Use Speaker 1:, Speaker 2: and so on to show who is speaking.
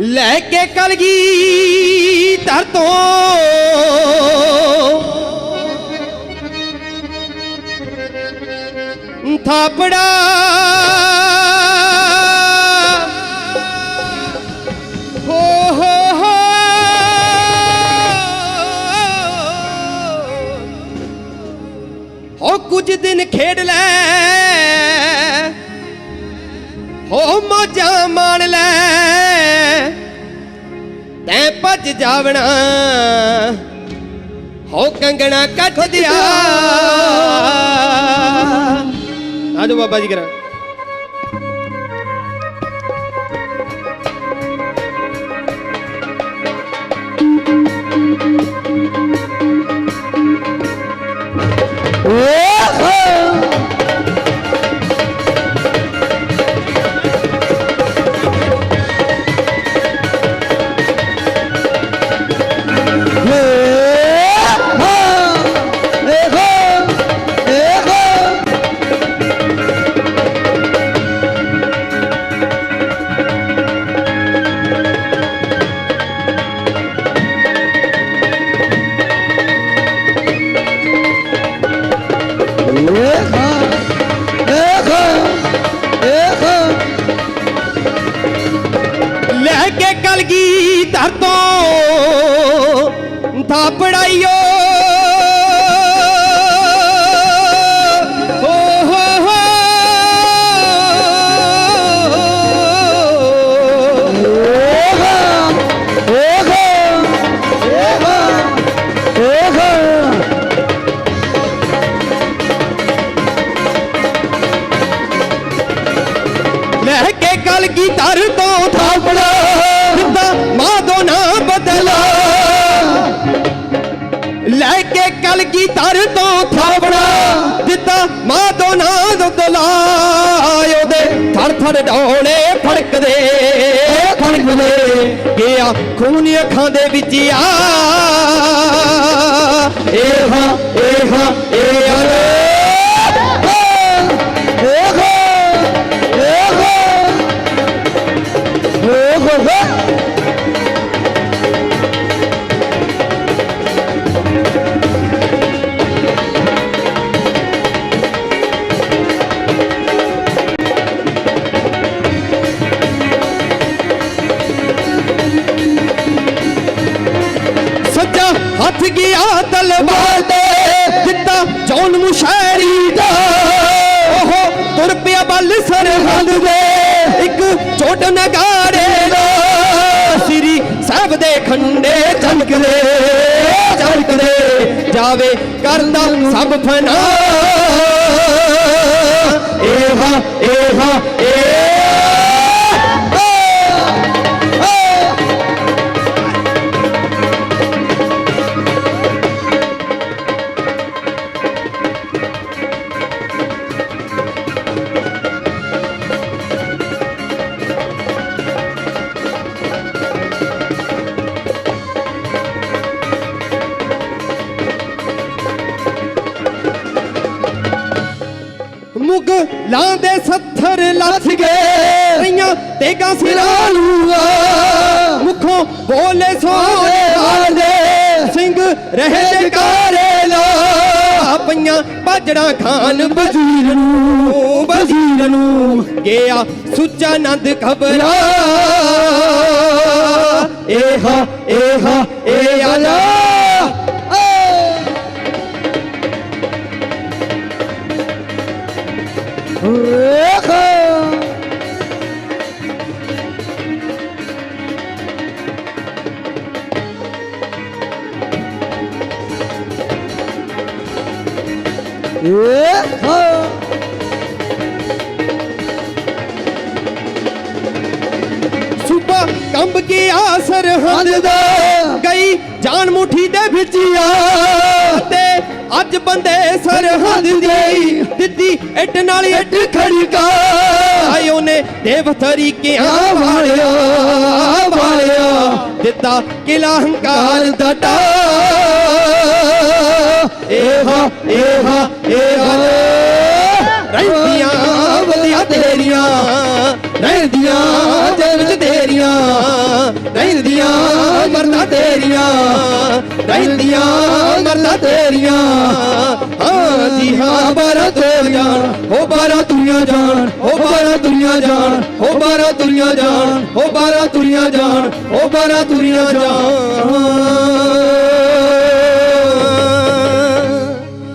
Speaker 1: ਲੈ ਕੇ ਕਲਗੀ ਧਰ ਤੋਂ। ਥਾਪੜਾ। ਹੋ ਹੋ ਹੋ। ਹੋ ਕੁਝ ਦਿਨ ਖੇਡ ਲੈ। ਹੋ ਮੋਜਾਂ ਮਾਣ ਲੈ। ਭੱਜ ਜਾਵਣਾ। ਹੋ ਕੰਗਣਾ ਕੱਢ ਦਿਆ। ਆਜੋ ਬਾਬਾ ਜੀ ਕਰਾਂ। ਲੈ ਕਲਗੀ ਧਰ ਤੋਂ ਕਲਗੀ ਧਰ ਤੋਂ ਥਾਪੜਾ ਦਿੱਤਾ। ਮਾਦੋ ਨਾ ਬਦਲਾ ਉਹਦੇ ਥਰ ਥਰ ਡੋਲੇ ਫੜਕਦੇ। ਫੜਕਦੇ। ਗਿਆ ਖੂਨ ਅੱਖਾਂ ਦੇ ਵਿੱਚ ਆ। ਇਹ ਦਿੱਤਾ ਜੌਨ ਦਾ। ਉਹ ਤੁਰ ਪਿਆ ਬੱਲ ਸਰਹੰਦ ਦੇ। ਇੱਕ ਛੋਟ ਨਗਾਰੇ ਦਾ। ਸ੍ਰੀ ਸਾਹਿਬ ਦੇ ਖੰਡੇ ਚਮਕਦੇ ਚਮਕਦੇ ਜਾਵੇ ਕਰਦਾ ਸਭ ਫਨਾ। ਏਹਾ ਲਾਂਦੇ ਸੱਥਰ ਲੱਥ ਗਏ। ਰਈਆਂ ਤੇਗਾ ਸਿਰਾਂ ਨੂੰ ਆ। ਮੁਖੋਂ ਬੋਲੇ ਸੋਹਣੇ ਆਲੇ ਸਿੰਘ ਰਹੇ ਜਕਾਰੇ ਲਾ। ਪਈਆਂ ਬਾਜੜਾ ਖਾਨ ਵਜ਼ੀਰ ਨੂੰ ਵਜ਼ੀਰ ਨੂੰ। ਗਿਆ ਸੁੱਚਾ ਨੰਦ ਖਬਰਾ। ਏਹਾ ਏਹਾ ਏ ਆਲਾ ਸੁਬਾ ਕੰਬ ਗਿਆ ਸਰਹੰਦ ਦਾ ਗਈ ਜਾਨ ਮੁਠੀ ਦੇ ਵਿੱਚ ਆ। ਤੇ ਅੱਜ ਬੰਦੇ ਸਰਹੰਦ ਦੀ ਦਿੱਤੀ ਇੱਟ ਨਾਲ ਇੱਟ ਖੜਕਾ। ਆਇਓ ਨੇ ਦੇਵ ਤਰੀਕਿਆਂ ਵਾਲਿਆ ਵਾਲਿਆ ਦਿੱਤਾ ਕਿਲਾ ਹੰਕਾਰ ਦਾ ਢਾ। ਏਹਾ ਏਹਾ ਏਹਾ। ਰਹਿੰਦੀਆਂ ਵਧੀਆ ਤੇਰੀਆਂ, ਰਹਿੰਦੀਆਂ ਦਿਲ ਵਿੱਚ ਤੇਰੀਆਂ, ਰਹਿੰਦੀਆਂ ਮਰਦਾ ਤੇਰੀਆਂ, ਰਹਿੰਦੀਆਂ ਮਰਦਾ ਤੇਰੀਆਂ। ਹਾਂ ਜੀ ਹਾਂ ਬਾਰਾਂ ਤੇਰੀਆਂ, ਹੋ ਬਾਰਾਂ ਤੁਰੀਆਂ ਜਾਣ, ਹੋ ਬਾਰਾਂ ਤੁਰੀਆਂ ਜਾਣ, ਹੋ ਬਾਰਾਂ ਤੁਰੀਆਂ ਜਾਣ, ਹੋ ਬਾਰਾਂ ਤੁਰੀਆਂ ਜਾਣ, ਹੋ ਬਾਰਾਂ ਤੁਰੀਆਂ ਜਾਣ।